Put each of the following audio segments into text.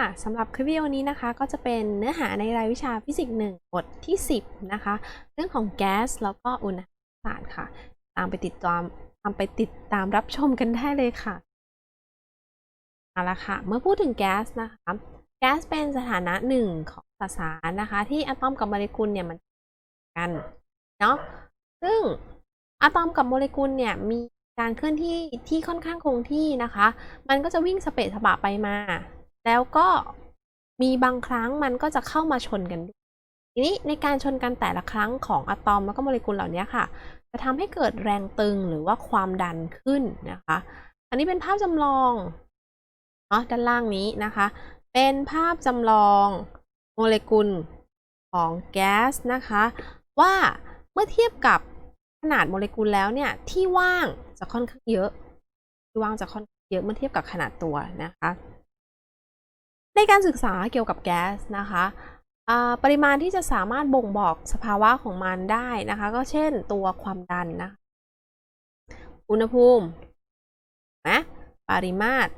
สวัสดีค่ะสำหรับคลิปวิดีโอนี้นะคะ ก็จะเป็นเนื้อหาในรายวิชาฟิสิกส์1บทที่ 10 นะคะ เรื่องของแก๊สแล้วก็อุณหภูมิศาสตร์ค่ะ ตามไปติดตามตามไปติดตามรับชมกันได้เลยค่ะเอาละค่ะ เมื่อพูดถึงแก๊สนะคะ แก๊สเป็นสถานะหนึ่งของสสารนะคะ ที่อะตอมกับโมเลกุลเนี่ยมันกันเนาะซึ่งอะตอมกับโมเลกุลเนี่ยมีการเคลื่อนที่ที่ค่อนข้างคงที่นะคะ มันก็จะวิ่งสเปซสปะไปมา แล้วก็มีบางครั้งมันก็จะเข้ามาชนกันทีนี้ในการชนกันแต่ละครั้งของอะตอมแล้วก็โมเลกุลเหล่านี้ค่ะ จะทำให้เกิดแรงตึงหรือว่าความดันขึ้นนะคะ อันนี้เป็นภาพจำลองเนาะด้านล่างนี้นะคะ เป็นภาพจำลองโมเลกุลของแก๊สนะคะ ว่าเมื่อเทียบกับขนาดโมเลกุลแล้วเนี่ยที่ว่างจะค่อนข้างเยอะที่ว่างจะค่อนข้างเยอะเมื่อเทียบกับขนาดตัวนะคะ ในการศึกษาเกี่ยวกับแก๊สนะคะปริมาณที่จะสามารถบ่งบอกสภาวะของมันได้นะคะ ก็เช่นตัวความดันนะอุณหภูมินะปริมาตร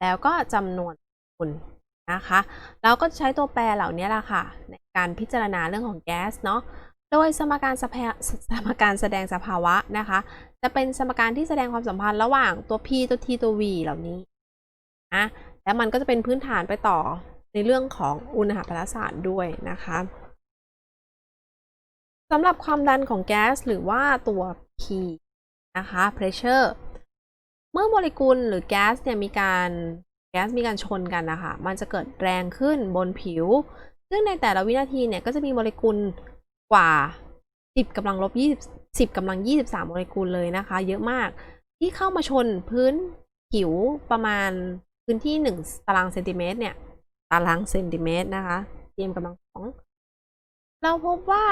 แล้วก็จำนวนคุณนะคะเราก็ใช้ตัวแปรเหล่านี้แหละค่ะ ในการพิจารณาเรื่องของแก๊สเนาะโดยสมการสภาสมการแสดงสภาวะนะคะ จะเป็นสมการที่แสดงความสัมพันธ์ระหว่างตัว p ตัว t ตัว v เหล่านี้นะ แล้วมันก็จะเป็นพื้นฐานไปต่อในเรื่องของอุณหภูมิศาสตร์ด้วยนะคะสำหรับความดันของแก๊สหรือว่าตัว P นะคะ pressure เมื่อโมเลกุลหรือแก๊สเนี่ยมีการแก๊สมีการชนกันนะคะ มันจะเกิดแรงขึ้นบนผิว ซึ่งในแต่ละวินาทีเนี่ยก็จะมีโมเลกุลกว่า 10กำลังลบ20 10กำลัง 23 โมเลกุลเลยนะคะ เยอะมากที่เข้ามาชนพื้นผิวประมาณ พื้นที่1ตารางเซนติเมตรเนี่ย ตารางเซนติเมตรนะคะ ppm กำลังสองเราพบว่า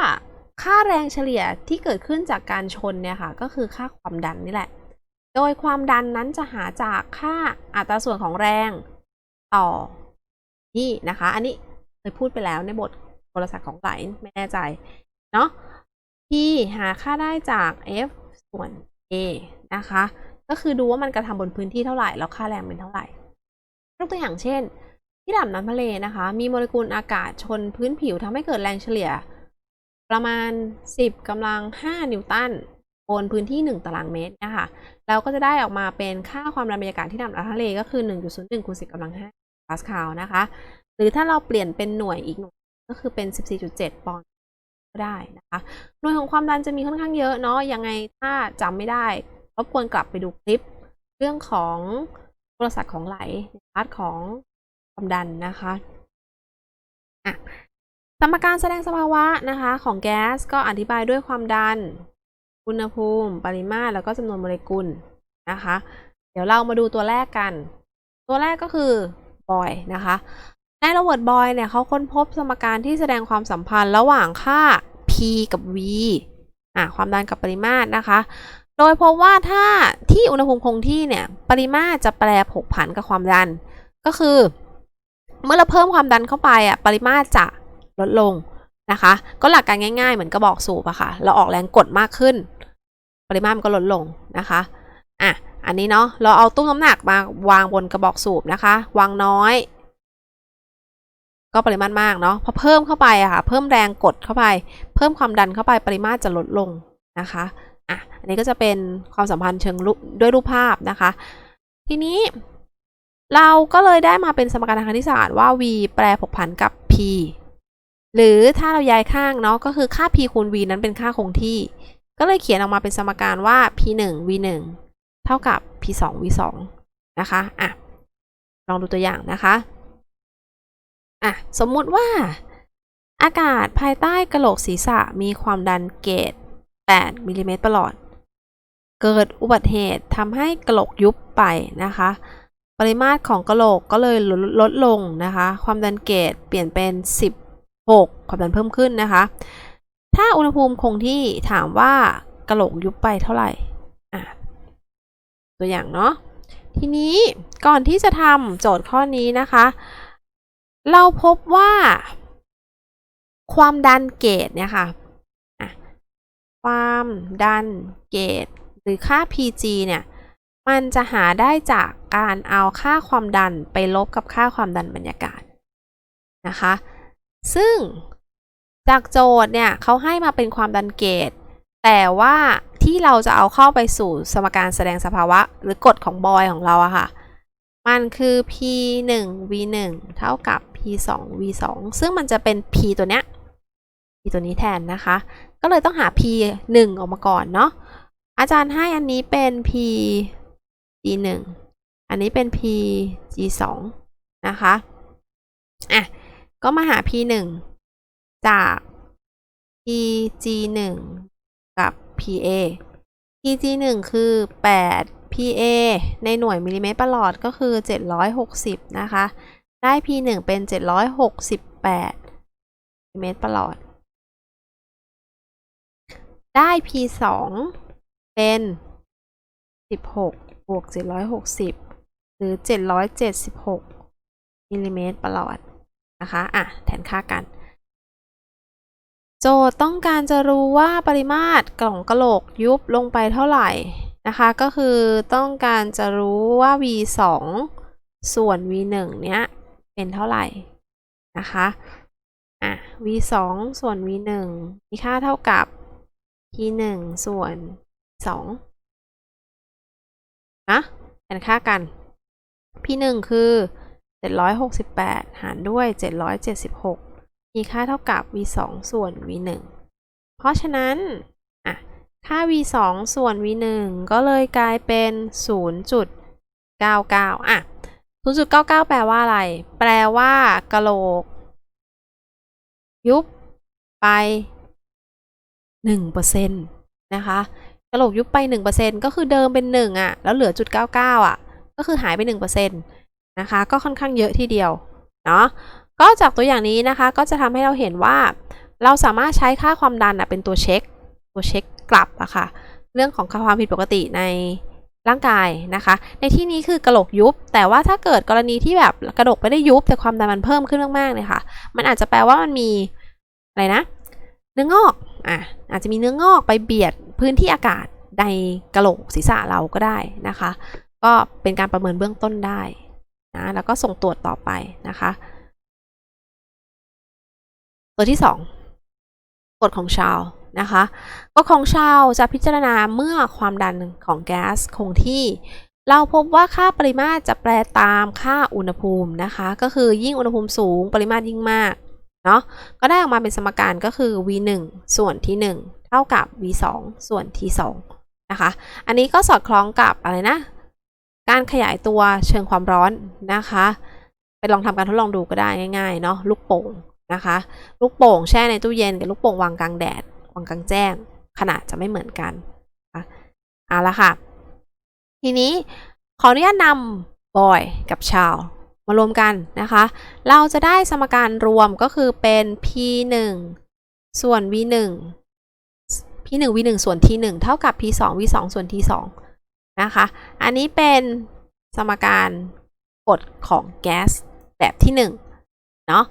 ค่าแรงเฉลี่ยที่เกิดขึ้นจากการชนเนี่ยค่ะ ก็คือค่าความดันนี่แหละ โดยความดันนั้นจะหาจากค่าอัตราส่วนของแรงต่อที่นะคะ อันนี้เคยพูดไปแล้วในบทโทรศัพท์ของไหลไม่แน่ใจ เนาะที่หาค่าได้จาก f ส่วน a นะคะ ก็คือดูว่ามันกระทำบนพื้นที่เท่าไหร่ แล้วค่าแรงเป็นเท่าไหร่ ยกตัวอย่างเช่น ที่ดับน้ำทะเลนะคะ มีโมเลกุลอากาศชนพื้นผิวทำให้เกิดแรงเฉลี่ย ประมาณ 10กำลัง 5 นิวตันบนพื้นที่ 1 ตารางเมตรเนี่ยค่ะแล้วก็จะได้ออกมาเป็นค่าความดันบรรยากาศที่ดับน้ำทะเลก็คือ 1.01คูณ10กำลัง5ปาสคาลนะคะ หรือถ้าเราเปลี่ยนเป็นหน่วยอีกหน่วยก็คือเป็น 14.7 ปอนด์ก็ได้นะคะ หน่วยของความดันจะมีค่อนข้างเยอะเนาะยังไงถ้าจำไม่ได้รบกวนกลับไปดูคลิป เรื่องของ โทรศัพท์ของไหลในพาร์ทของความดันนะคะอะสมการแสดงสภาวะนะคะของแก๊สก็อธิบายด้วยความดัน อุณหภูมิ ปริมาตร แล้วก็จำนวนโมเลกุลนะคะ เดี๋ยวเรามาดูตัวแรกกัน ตัวแรกก็คือบอยนะคะในโรเบิร์ตบอยเนี่ยเขาค้นพบสมการที่แสดงความสัมพันธ์ระหว่างค่า p กับ v อะความดันกับปริมาตรนะคะ โดยพบว่าถ้าที่อุณหภูมิคงที่เนี่ย ปริมาตรจะแปรผกผันกับความดัน ก็คือ เมื่อเราเพิ่มความดันเข้าไปอะปริมาตรจะลดลงนะคะ ก็หลักการง่าย ๆ เหมือนกระบอกสูบอะค่ะ เราออกแรงกดมากขึ้น ปริมาตรมันก็ลดลงนะคะอะอันนี้เนาะเราเอาตุ้มน้ำหนักมาวางบนกระบอกสูบนะคะ วางน้อย ก็ปริมาตรมากเนาะพอเพิ่มเข้าไปอะค่ะ เพิ่มแรงกดเข้าไป เพิ่มความดันเข้าไปปริมาตรจะลดลงนะคะ อะอันนี้ก็จะเป็นความสัมพันธ์เชิงรูปด้วยรูปภาพนะคะ ทีนี้เราก็เลยได้มาเป็นสมการทางคณิตศาสตร์ว่า v แปรผกผันกับ p หรือถ้าเราย้ายข้างเนาะก็คือค่า p คูณ v นั้นเป็นค่าคงที่ ก็เลยเขียนออกมาเป็นสมการว่า p 1 v 1เท่ากับ p 2 v 2นะคะอะลองดูตัวอย่างนะคะอะสมมุติว่า อากาศภายใต้กระโหลกศีรษะมีความดันเกจ 8มิลลิเมตรประหลอด เกิดอุบัติเหตุทำให้กระโหลกยุบไปนะคะ ปริมาตรของกระโหลกก็เลยลดลดลงนะคะ ความดันเกจเปลี่ยนเป็น 16 ความดันเพิ่มขึ้นนะคะ ถ้าอุณหภูมิคงที่ถามว่ากระโหลกยุบไปเท่าไหร่อะตัวอย่างเนาะทีนี้ก่อนที่จะทำโจทย์ข้อนี้นะคะ เราพบว่า ความดันเกจเนี่ยค่ะ ความดันเกจหรือค่า PG เนี่ย มันจะหาได้จากการเอาค่าความดันไปลบกับค่าความดันบรรยากาศนะคะ ซึ่งจากโจทย์เนี่ยเขาให้มาเป็นความดันเกต แต่ว่าที่เราจะเอาเข้าไปสู่สมการแสดงสภาวะ หรือกฎของบอยของเราอะค่ะ มันคือ p 1 v 1เท่ากับ p 2 v 2ซึ่งมันจะเป็น p ตัวเนี้ย p ตัวนี้แทนนะคะ ก็เลยต้องหา p 1 ออกมาก่อนเนาะอาจารย์ให้อันนี้เป็น p g 1อันนี้เป็น p g 2นะคะอะก็มาหา p 1จาก p g 1กับ pa p g 1คือ 8 pa ในหน่วยมิลลิเมตรประหลอดก็คือ 760 นะคะ ได้ p 1เป็น 768มิลลิเมตรประหลอด ได้ p 2เป็น16บวก760หรือ776มิลลิเมตรประหลอดนะคะ อะ แทนค่ากัน โจทย์ต้องการจะรู้ว่าปริมาตรกล่องกระโหลกยุบลงไปเท่าไหร่นะคะ ก็คือต้องการจะรู้ว่า v 2ส่วน v 1เนี้ยเป็นเท่าไหร่นะคะ อะ v 2ส่วน v 1มีค่าเท่ากับ p 1ส่วน2นะเป็นค่ากัน p 1คือ768หารด้วย776มีค่าเท่ากับ v 2ส่วน v 1เพราะฉะนั้นอะค่า v 2ส่วน v 1ก็เลยกลายเป็น0.99อะ0.99แปลว่าอะไร แปลว่ากะโหลก ยุบไป 1%นะคะกระโหลกยุบไป 1%ก็คือเดิมเป็น 1 อะ แล้วเหลือจุด99 อะ ก็คือหายไป 1%นะคะ ก็ค่อนข้างเยอะทีเดียว เนาะก็จากตัวอย่างนี้นะคะ ก็จะทำให้เราเห็นว่า เราสามารถใช้ค่าความดันอะเป็นตัวเช็ค ตัวเช็คกลับอะค่ะ เรื่องของความผิดปกติในร่างกายนะคะ ในที่นี้คือกระโหลกยุบ แต่ว่าถ้าเกิดกรณีที่แบบกระโหลกไม่ได้ยุบ แต่ความดันมันเพิ่มขึ้นมากๆเลยค่ะ มันอาจจะแปลว่ามันมีอะไรนะ เนื้องอก อะอาจจะมีเนื้องอกไปเบียดพื้นที่อากาศในกระโหลกศีรษะเราก็ได้นะคะ ก็เป็นการประเมินเบื้องต้นได้นะแล้วก็ส่งตรวจต่อไปนะคะ ตัวที่ 2กฎของชาวนะคะกฎของชาวจะพิจารณาเมื่อความดันของแก๊สคงที่ เราพบว่าค่าปริมาตรจะแปรตามค่าอุณหภูมินะคะ ก็คือยิ่งอุณหภูมิสูงปริมาตรยิ่งมาก เนาะก็ได้ออกมาเป็นสมการก็คือ v 1ส่วน t 1เท่ากับ v 2ส่วน t 2นะคะ อันนี้ก็สอดคล้องกับอะไรนะ การขยายตัวเชิงความร้อนนะคะไปลองทำการทดลองดูก็ได้ง่ายๆเนาะลูกโป่งนะคะ ลูกโป่งแช่ในตู้เย็นกับลูกโป่งวางกลางแดดวางกลางแจ้ง ขนาดจะไม่เหมือนกันนะเอาละค่ะ ทีนี้ขออนุญาตนำบอยกับชาว มารวมกันนะคะ เราจะได้สมการรวมก็คือเป็น p 1ส่วน v 1 p 1 v 1ส่วน t 1เท่ากับ p 2 v 2ส่วน t 2นะคะ อันนี้เป็นสมการกฎของแก๊สแบบที่1เนาะ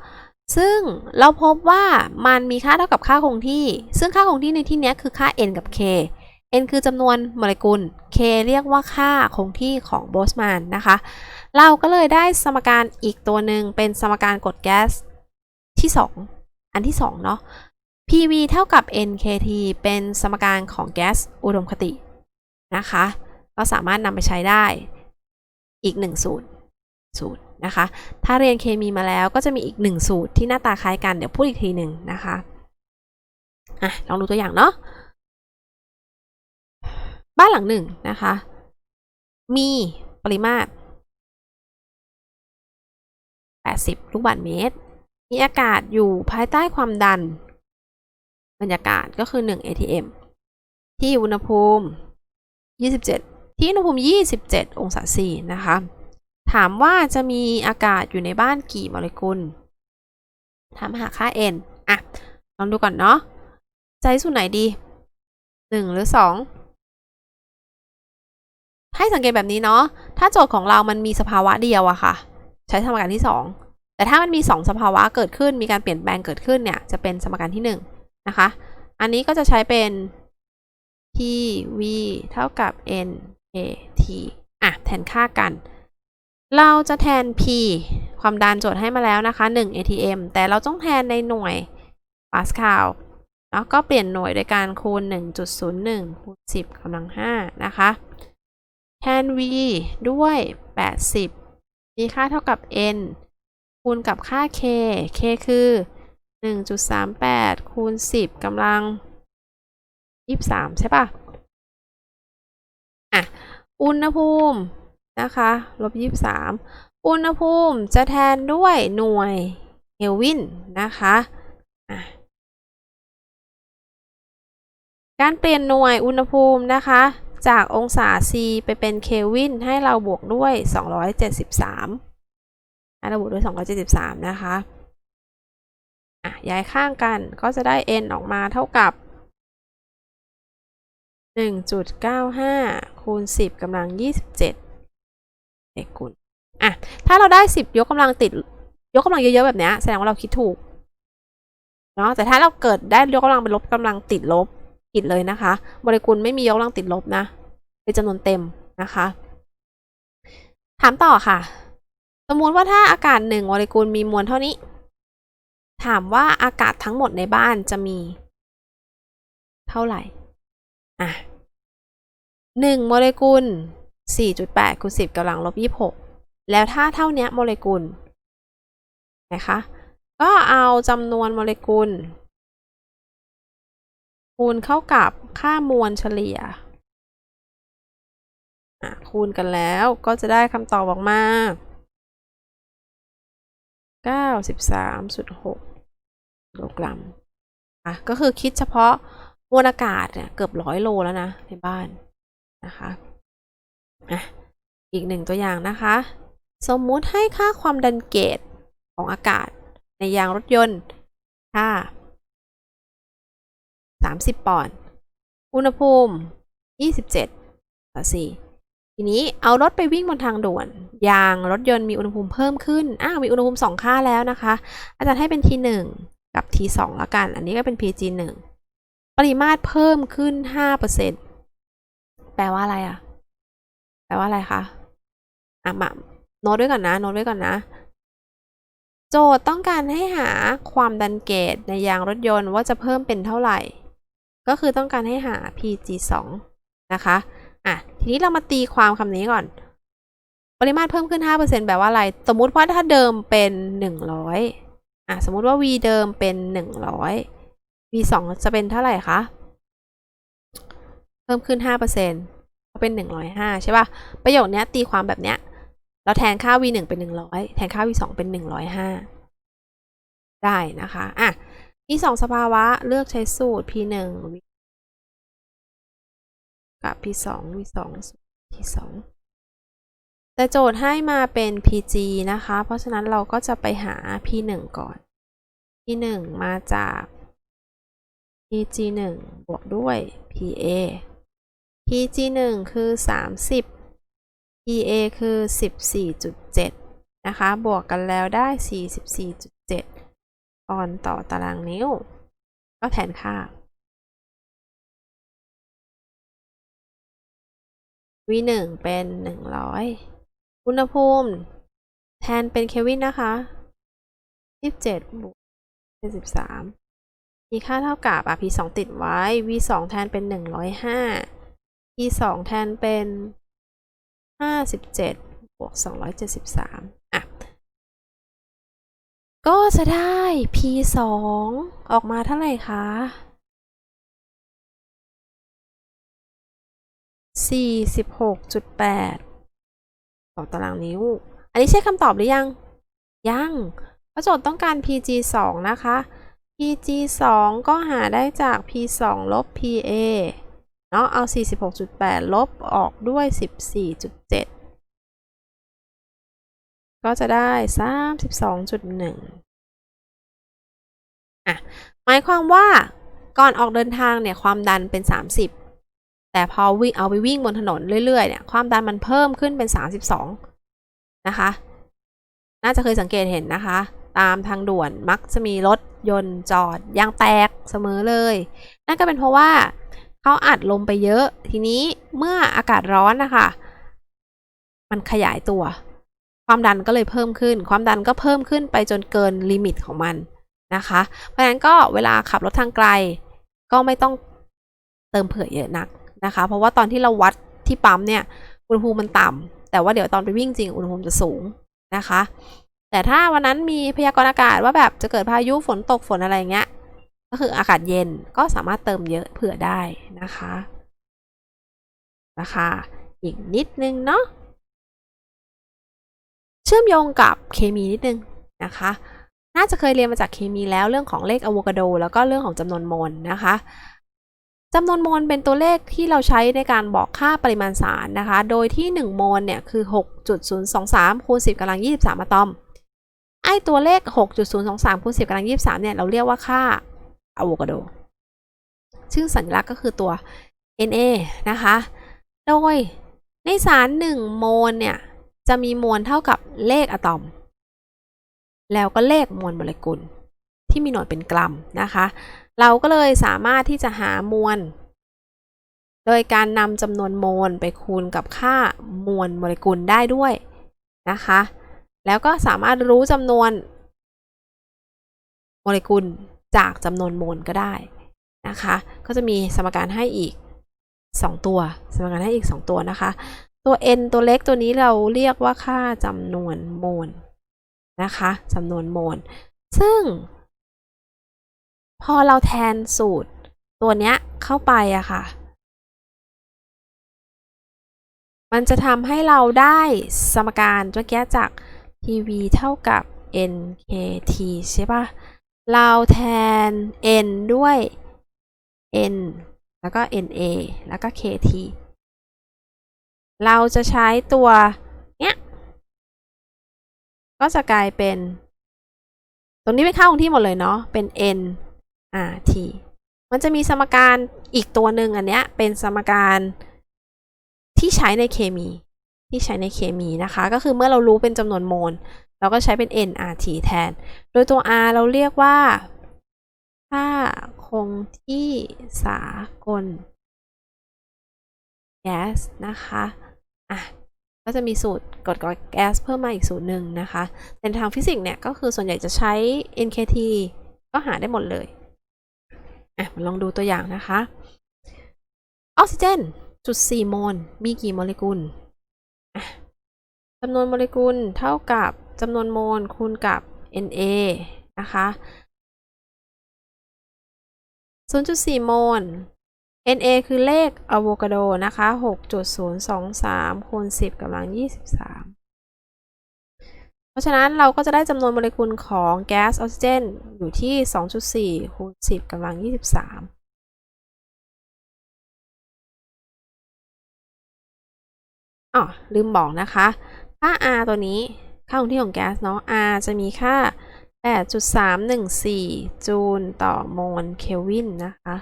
ซึ่งเราพบว่ามันมีค่าเท่ากับค่าคงที่ ซึ่งค่าคงที่ในที่นี้คือค่า n กับ k n คือจำนวนโมเลกุล k เรียกว่าค่าคงที่ของโบสมานนะคะ เราก็เลยได้สมการอีกตัวหนึ่งเป็นสมการกฎแก๊สที่ 2 อันที่ 2 เนาะ PV เท่ากับ NKT เป็นสมการของแก๊สอุดมคตินะคะ ก็สามารถนำไปใช้ได้อีก1สูตรสูตรนะคะ ถ้าเรียนเคมีมาแล้วก็จะมีอีก 1 สูตรที่หน้าตาคล้ายกันเดี๋ยวพูดอีกทีหนึ่งนะคะ อะ ลองดูตัวอย่างเนาะ บ้านหลังหนึ่งนะคะ มีปริมาตร 80 ลูกบาศก์เมตร มีอากาศอยู่ภายใต้ความดัน บรรยากาศก็คือ 1 atm ที่อุณหภูมิ 27 ที่อุณหภูมิ 27 องศาซีนะคะ ถามว่าจะมีอากาศอยู่ในบ้านกี่โมเลกุล ถามหาค่า n อะ ลองดูก่อนเนาะ ใจสูตรไหนดี 1 หรือ 2 ให้สังเกตแบบนี้เนาะ ถ้าโจทย์ของเรามันมีสภาวะเดียวอะค่ะ ใช้สมการที่ 2 แต่ถ้ามันมี 2 สภาวะเกิดขึ้น มีการเปลี่ยนแปลงเกิดขึ้นเนี่ย จะเป็นสมการที่ 1 นะคะ อันนี้ก็จะใช้เป็น t v เท่ากับ n a t อะ แทนค่ากัน เราจะแทน P ความดันโจทย์ให้มาแล้วนะคะ 1 ATM แต่เราต้องแทนในหน่วยปาสคาลแล้วก็เปลี่ยนหน่วยโดยการคูณ 1.01คูณ10กำลัง5นะคะ แทน V ด้วย 80 มีค่าเท่ากับ N คูณกับค่า K K คือ 1.38 คูณ 10กำลัง 23 ใช่ปะอะ อุณหภูมินะคะลบ 23 อุณหภูมิจะแทนด้วยหน่วยเฮลวินนะคะอะการเปลี่ยนหน่วยอุณหภูมินะคะ จากองศา C ไปเป็นเคลวินให้เราบวกด้วย 273ให้เราบวกด้วย 273 นะคะอะย้ายข้างกันก็จะได้ n ออกมาเท่ากับ 1.95 คูณ 10กำลัง 27เอกกุลอะถ้าเราได้ 10 ยกกำลังติด ยกกำลังเยอะๆแบบนี้แสดงว่าเราคิดถูกเนาะแต่ถ้าเราเกิดได้ยกกำลังเป็นลบกำลังติดลบ ผิดเลยนะคะโมเลกุลไม่มียกกำลังติดลบนะ เป็นจำนวนเต็มนะคะ ถามต่อค่ะ สมมุติว่าถ้าอากาศหนึ่งโมเลกุลมีมวลเท่านี้ ถามว่าอากาศทั้งหมดในบ้านจะมี เท่าไหร่ อะหนึ่งโมเลกุล 4.8คูณ10กำลังลบ 26 แล้วถ้าเท่านี้โมเลกุลนะคะ ก็เอาจำนวนโมเลกุล คูณเข้ากับค่ามวลเฉลี่ยคูณกันแล้วก็จะได้คำตอบออกมา93.6กิโลกรัมอะก็คือคิดเฉพาะมวลอากาศเนี่ยเกือบร้อยโลแล้วนะในบ้านนะคะอะอีกหนึ่งตัวอย่างนะคะ สมมุติให้ค่าความดันเกตของอากาศในยางรถยนต์ค่า 30 ปอนด์ อุณหภูมิ 27ต่อ4ทีนี้เอารถไปวิ่งบนทางด่วน ยางรถยนต์มีอุณหภูมิเพิ่มขึ้น อ้าว มีอุณหภูมิ 2 ค่าแล้วนะคะ อาจารย์ให้เป็น T1 กับ T2 ละกัน อันนี้ก็เป็น PG1 ปริมาตรเพิ่มขึ้น 5%แปลว่าอะไรอะแปลว่าอะไรคะ อะมาโน้ตด้วยก่อนนะ โน้ตไว้ก่อนนะโจทย์ต้องการให้หาความดันเกตในยางรถยนต์ว่าจะเพิ่มเป็นเท่าไหร่ ก็คือต้องการให้หา PG2 นะคะอะทีนี้เรามาตีความคำนี้ก่อน ปริมาตรเพิ่มขึ้น 5%แปลว่าอะไร สมมุติว่าถ้าเดิมเป็น 100อะสมมุติว่า V เดิมเป็น 100 V 2จะเป็นเท่าไหร่คะ เพิ่มขึ้น 5%ก็เป็น 105 ใช่ป่ะ ประโยคนี้ตีความแบบเนี้ย เราแทนค่า v 1เป็น 100 แทนค่า v 2เป็น 105 ได้นะคะอะ มีสองสภาวะเลือกใช้สูตร p 1 v กับ p สอง v 2 p 2แต่โจทย์ให้มาเป็น pg นะคะ เพราะฉะนั้นเราก็จะไปหา p 1ก่อน p 1มาจาก pg 1บวกด้วย pa pg 1คือ30 pa คือ14.7นะคะ บวกกันแล้วได้44.7 ออนต่อตารางนิ้ว ก็แทนค่า v1 เป็น 100 อุณหภูมิ แทนเป็นเควินนะคะ27บวก73มีค่าเท่ากับอะ p 2ติดไว้ v 2แทนเป็น 105 p 2แทนเป็น 57บวก273 ก็จะได้ p สองออกมาเท่าไหร่คะสี่สิบหกจุดแปดต่อตารางนิ้ว อันนี้ใช่คำตอบหรือยัง ยังพระโจทย์ต้องการ pg สองนะคะ pg สองก็หาได้จาก p สองลบ pa เนาะเอา 46.8 ลบออกด้วย 14.7 ก็จะได้ 32.1อะหมายความว่าก่อนออกเดินทางเนี่ยความดันเป็น 30 แต่พอวิ่งเอาไปวิ่งบนถนนเรื่อยๆเนี่ยความดันมันเพิ่มขึ้นเป็น 32 นะคะ น่าจะเคยสังเกตเห็นนะคะ ตามทางด่วนมักจะมีรถยนต์จอดยางแตกเสมอเลย นั่นก็เป็นเพราะว่าเขาอัดลมไปเยอะ ทีนี้เมื่ออากาศร้อนนะคะ มันขยายตัว ความดันก็เลยเพิ่มขึ้น ความดันก็เพิ่มขึ้นไปจนเกินลิมิตของมันนะคะ เพราะฉะนั้นก็เวลาขับรถทางไกล ก็ไม่ต้องเติมเผื่อเยอะนักนะคะ เพราะว่าตอนที่เราวัดที่ปั๊มเนี่ยอุณหภูมิมันต่ำแต่ว่าเดี๋ยวตอนไปวิ่งจริงอุณหภูมิจะสูงนะคะ แต่ถ้าวันนั้นมีพยากรณ์อากาศว่าแบบจะเกิดพายุฝนตกฝนอะไรเงี้ย ก็คืออากาศเย็นก็สามารถเติมเยอะเผื่อได้นะคะนะคะอีกนิดนึงเนาะ ชื่อมโยงกับเคมีนิดนึงนะคะ น่าจะเคยเรียนมาจากเคมีแล้วเรื่องของเลขอะโวคาโด แล้วก็เรื่องของจำนวนโมลนะคะจำนวนโมลเป็นตัวเลขที่เราใช้ในการบอกค่าปริมาณสารนะคะ โดยที่ 1 โมลเนี่ยคือ 6.023คูณ10กำลัง23อะตอม ไอตัวเลข 6.023คูณ10กำลัง23เนี่ยเราเรียกว่าค่าอะโวคาโด ซึ่งสัญลักษณ์ก็คือตัว Na นะคะ โดยในสาร 1 โมลเนี่ย จะมีมวลเท่ากับเลขอะตอม แล้วก็เลขมวลโมเลกุล ที่มีหน่วยเป็นกรัมนะคะ เราก็เลยสามารถที่จะหามวล โดยการนำจำนวนโมลไปคูณกับค่ามวลโมเลกุลได้ด้วยนะคะ แล้วก็สามารถรู้จำนวนโมเลกุลจากจำนวนโมลก็ได้นะคะ ก็จะมีสมการให้อีก 2 ตัว สมการให้อีก 2 ตัวนะคะ ตัว n ตัวเล็กตัวนี้เราเรียกว่าค่าจำนวนโมลนะคะจำนวนโมล ซึ่ง พอเราแทนสูตรตัวเนี้ยเข้าไปอะค่ะ มันจะทำให้เราได้สมการเมื่อกี้จาก PV เท่ากับ NKT ใช่ปะเราแทน N ด้วย N แล้วก็ NA แล้วก็ KT เราจะใช้ตัวเนี้ย ก็จะกลายเป็น ตรงนี้เป็นค่าคงที่หมดเลยเนาะ เป็น N R T มันจะมีสมการอีกตัวหนึ่งอันเนี้ย เป็นสมการที่ใช้ในเคมี ที่ใช้ในเคมีนะคะ ก็คือเมื่อเรารู้เป็นจำนวนโมล เราก็ใช้เป็น nRT แทน โดยตัว R เราเรียกว่าค่าคงที่สากลแก๊สนะคะ อะก็จะมีสูตรกดกแก๊สเพิ่มมาอีกสูตรหนึ่งนะคะแต่ทางฟิสิกส์เนี่ยก็คือส่วนใหญ่จะใช้ NKT ก็หาได้หมดเลยอะมาลองดูตัวอย่างนะคะออกซิเจนจุด4โมลมีกี่โมเลกุลจำนวนโมเลกุลเท่ากับจำนวนโมลคูณกับ Na นะคะ0.4 โมล Na คือเลขอะโวคาโดนะคะ 6.023คูณ10กำลัง 23 เพราะฉะนั้นเราก็จะได้จำนวนโมเลกุลของแก๊สออกซิเจนอยู่ที่ 2.4คูณ10กำลัง 23อ๋อลืมบอกนะคะ ค่า R ตัวนี้ ค่าคงที่ของแก๊สเนาะ R จะมีค่า 8.314 จูลต่อโมลเคลวินนะคะ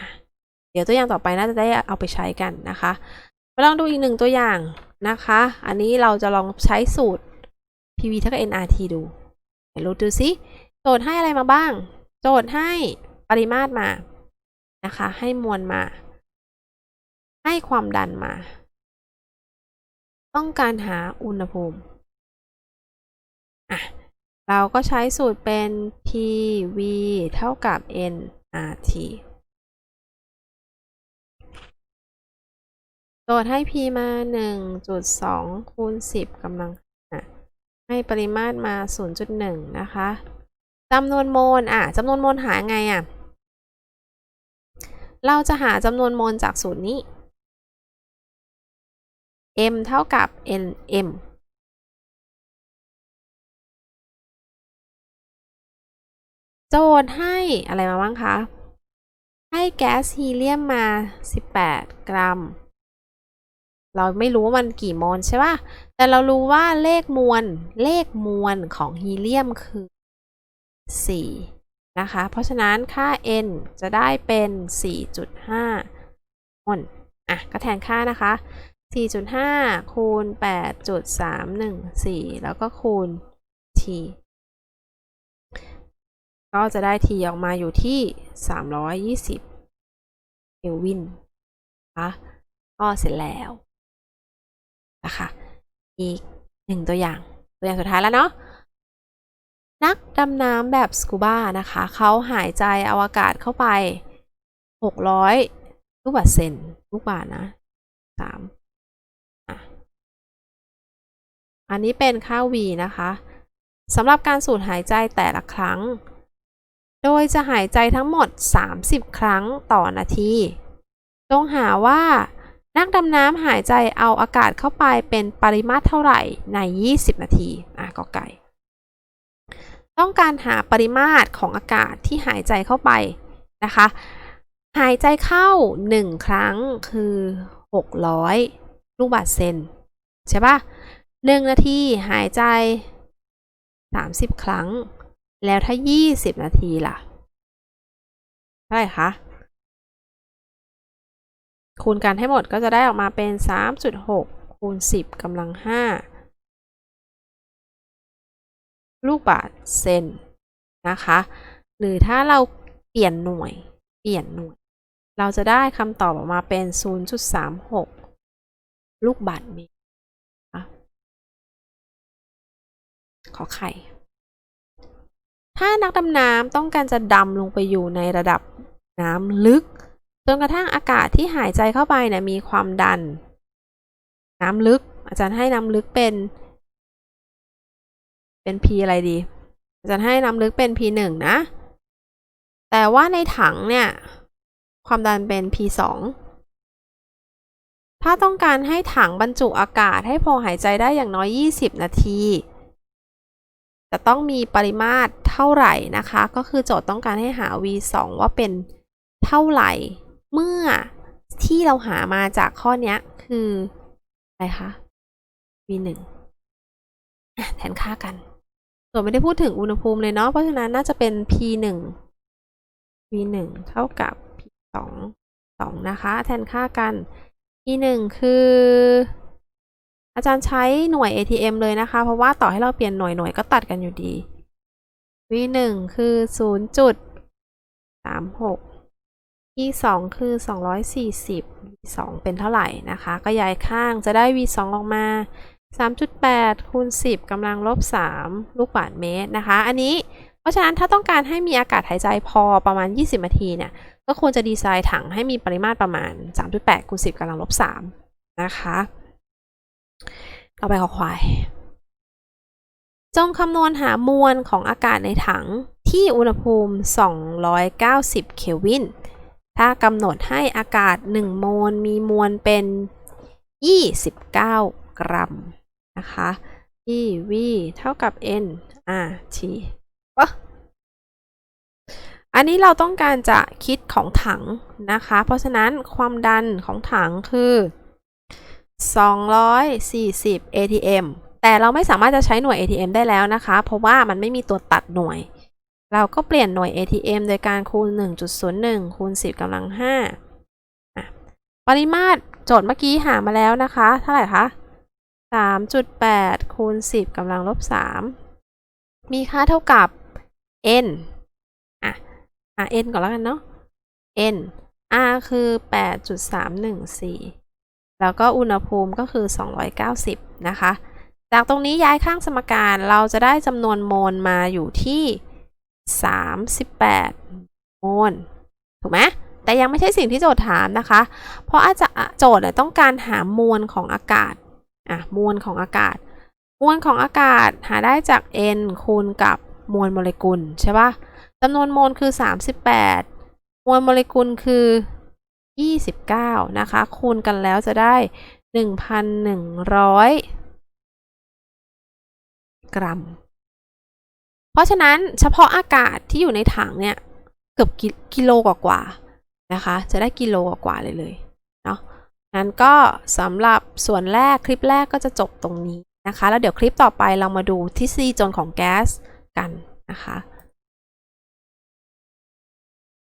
ะ เดี๋ยวตัวอย่างต่อไปน่าจะได้เอาไปใช้กันนะคะมาลองดูอีกหนึ่งตัวอย่างนะคะ อันนี้เราจะลองใช้สูตร PV เท่ากับ nRT ดูเดี๋ยวรูดูซิโจทย์ให้อะไรมาบ้าง โจทย์ให้ปริมาตรมานะคะ ให้มวลมา ให้ความดันมา ต้องการหาอุณหภูมิอะเราก็ใช้สูตรเป็น PV เท่ากับ nRT ทย์ให้ P มา 1.2 คูณ 10กำลัง ให้ปริมาตรมา 0.1 นะคะจำนวนโมลอะจำนวนโมลหาไงอะ เราจะหาจำนวนโมลจากสูตรนี้ m เท่ากับ nm โจทย์ให้อะไรมาบ้างคะ ให้แก๊สฮีเลียมมา 18 กรัม เราไม่รู้ว่ามันกี่โมลใช่ป่ะ แต่เรารู้ว่าเลขมวล เลขมวลของฮีเลียมคือ 4 นะคะ เพราะฉะนั้นค่า n จะได้เป็น 4.5โมลอะ ก็แทนค่านะคะ 4.5 คูณ 8.314 แล้วก็คูณ t ก็จะได้ t ออกมาอยู่ที่ 320 เคลวินนะคะก็เสร็จแล้ว นะคะ อีกหนึ่งตัวอย่าง ตัวอย่างสุดท้ายแล้วเนาะนักดำน้ำแบบสกูบ้านะคะเขาหายใจเอาอากาศเข้าไป 600 ลูกบาศก์เซนลูกบาศก์นะสามอันนี้เป็นค่า V นะคะสำหรับการสูดหายใจแต่ละครั้ง โดยจะหายใจทั้งหมด 30 ครั้งต่อนาที จงหาว่า นักดำน้ำหายใจเอาอากาศเข้าไปเป็นปริมาตรเท่าไหร่ใน 20 นาทีอะกอไก่ ต้องการหาปริมาตรของอากาศที่หายใจเข้าไปนะคะ หายใจเข้า 1 ครั้งคือ 600 ลูกบาศก์เซนใช่ปะ1 นาทีหายใจ 30 ครั้ง แล้วถ้า 20 นาทีล่ะเท่าไหร่คะ คูณกันให้หมดก็จะได้ออกมาเป็น 3.6 คูณ 10กำลัง 5 ลูกบาศก์เซนนะคะ หรือถ้าเราเปลี่ยนหน่วย เปลี่ยนหน่วย เราจะได้คำตอบออกมาเป็น 0.36 ลูกบาศก์เมตรขอไข่ ถ้านักดำน้ำต้องการจะดำลงไปอยู่ในระดับน้ำลึก จนกระทั่งอากาศที่หายใจเข้าไปเนี่ยมีความดัน น้ำลึก อาจารย์ให้น้ำลึกเป็น เป็น P อะไรดี อาจารย์ให้น้ำลึกเป็น P หนึ่งนะ แต่ว่าในถังเนี่ย ความดันเป็น P สองถ้าต้องการให้ถังบรรจุอากาศให้พอหายใจได้อย่างน้อย 20 นาที จะต้องมีปริมาตรเท่าไหร่นะคะ ก็คือโจทย์ต้องการให้หา v 2ว่าเป็นเท่าไหร่ เมื่อที่เราหามาจากข้อนี้คือ อะไรคะ v 1แทนค่ากัน ส่วนไม่ได้พูดถึงอุณหภูมิเลยเนาะ เพราะฉะนั้นน่าจะเป็น p 1 v 1เท่ากับ p 2 2นะคะ แทนค่ากัน p 1คือ อาจารย์ใช้หน่วย ATM เลยนะคะ เพราะว่าต่อให้เราเปลี่ยนหน่วยหน่วยก็ตัดกันอยู่ดี v 1คือ 0.36 v 2คือ 240 v 2เป็นเท่าไหร่นะคะ ก็ย้ายข้างจะได้ v 2ออกมา 3.8คูณ10กำลังลบ 3 ลูกบาศก์เมตรนะคะ อันนี้เพราะฉะนั้นถ้าต้องการให้มีอากาศหายใจพอประมาณ 20 นาทีเนี่ย ก็ควรจะดีไซน์ถังให้มีปริมาตรประมาณ 3.8คูณ10กำลังลบ 3 นะคะต่อไปขอควาย จงคำนวณหามวลของอากาศในถังที่อุณหภูมิ 290 เคลวิน ถ้ากำหนดให้อากาศ 1 โมลมีมวลเป็น 29 กรัม นะคะ E V เท่ากับ N R T ปะอันนี้เราต้องการจะคิดของถังนะคะ เพราะฉะนั้นความดันของถังคือ 240 ATM แต่เราไม่สามารถจะใช้หน่วย ATM ได้แล้วนะคะ เพราะว่ามันไม่มีตัวตัดหน่วย เราก็เปลี่ยนหน่วย ATM โดยการคูณ 1.01 คูณ 10กำลัง5ปริมาตรโจทย์เมื่อกี้หามาแล้วนะคะ เท่าไหร่คะ 3.8 คูณ 10กำลังลบ 3 มีค่าเท่ากับ n อะ อะ n ก่อนแล้วกันเนาะ n r คือ 8.314 แล้วก็อุณหภูมิก็คือ 290 นะคะ จากตรงนี้ย้ายข้างสมการเราจะได้จำนวนโมลมาอยู่ที่ 38 โมลถูกไหมแต่ยังไม่ใช่สิ่งที่โจทย์ถามนะคะ เพราะอาจจะโจทย์ต้องการหามวลของอากาศอะมวลของอากาศ มวลของอากาศหาได้จาก n คูณกับมวลโมเลกุลใช่ปะจำนวนโมลคือ 38 มวลโมเลกุลคือ 29 นะคะ คูณกันแล้วจะได้ 1,100 กรัม เพราะฉะนั้นเฉพาะอากาศที่อยู่ในถังเนี่ยเกือบกิโลกว่าๆนะคะ จะได้กิโลกว่าๆเลยเลยเนาะนั้นก็สำหรับส่วนแรกคลิปแรกก็จะจบตรงนี้นะคะ แล้วเดี๋ยวคลิปต่อไปเรามาดูที่ซีจนของแก๊สกันนะคะ